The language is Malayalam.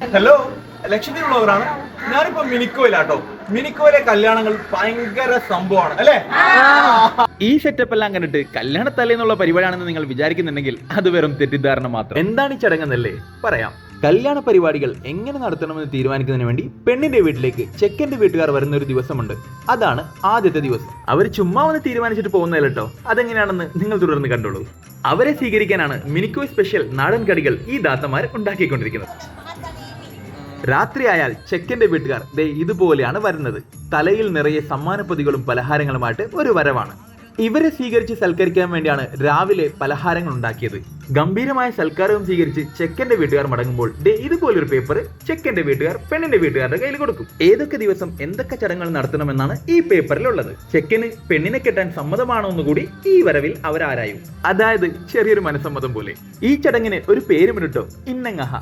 ഹലോ ലക്ഷദ്വീപ് ബ്ലോഗറാണ് ഞാനിപ്പോ മിനിക്കോയിലാട്ടോ. മിനിക്കോയിലെ കല്യാണങ്ങൾ ഭയങ്കര സംഭവമാണ് അല്ലേ? ഈ സെറ്റപ്പ് എല്ലാം കണ്ടിട്ട് കല്യാണ തലേന്നുള്ള പരിപാടിയാണെന്ന് നിങ്ങൾ വിചാരിക്കുന്നുണ്ടെങ്കിൽ അത് വെറും തെറ്റിദ്ധാരണ മാത്രം. എന്താണ് ഈ ചടങ്ങെന്നല്ലേ പറയാം. കല്യാണ പരിപാടികൾ എങ്ങനെ നടത്തണമെന്ന് തീരുമാനിക്കുന്നതിന് വേണ്ടി പെണ്ണിന്റെ വീട്ടിലേക്ക് ചെക്കന്റെ വീട്ടുകാർ വരുന്ന ഒരു ദിവസമുണ്ട്. അതാണ് ആദ്യത്തെ ദിവസം. അവർ ചുമ്മാ ഒന്ന് തീരുമാനിച്ചിട്ട് പോകുന്നതല്ല കേട്ടോ അതെങ്ങനെയാണെന്ന് നിങ്ങൾ തുടർന്ന് കണ്ടോളൂ. അവരെ സ്വീകരിക്കാനാണ് മിനിക്കോ സ്പെഷ്യൽ നാടൻ കടികൾ ഈ ദാത്തമാർ ഉണ്ടാക്കിക്കൊണ്ടിരിക്കുന്നത്. രാത്രിയായാൽ ചെക്കന്റെ വീട്ടുകാർ ദേ ഇതുപോലെയാണ് വരുന്നത്. തലയിൽ നിറയെ സമ്മാനപ്പൊതികളും പലഹാരങ്ങളുമായിട്ട് ഒരു വരവാണ്. ഇവരെ സ്വീകരിച്ച് സൽക്കരിക്കാൻ വേണ്ടിയാണ് രാവിലെ പലഹാരങ്ങൾ ഉണ്ടാക്കിയത്. ഗംഭീരമായ സൽക്കാരവും സ്വീകരിച്ച് ചെക്കന്റെ വീട്ടുകാർ മടങ്ങുമ്പോൾ ഡേ ഇതുപോലൊരു പേപ്പർ ചെക്കന്റെ വീട്ടുകാർ പെണ്ണിന്റെ വീട്ടുകാരുടെ കയ്യിൽ കൊടുക്കും. ഏതൊക്കെ ദിവസം എന്തൊക്കെ ചടങ്ങുകൾ നടത്തണമെന്നാണ് ഈ പേപ്പറിലുള്ളത് ചെക്കന് പെണ്ണിനെ കെട്ടാൻ സമ്മതമാണോ എന്നുകൂടി ഈ വരവിൽ അവരാരായും. അതായത് ചെറിയൊരു മനസ്സമ്മതം പോലെ. ഈ ചടങ്ങിന് ഒരു പേരും ഇന്നങ്ങഹ.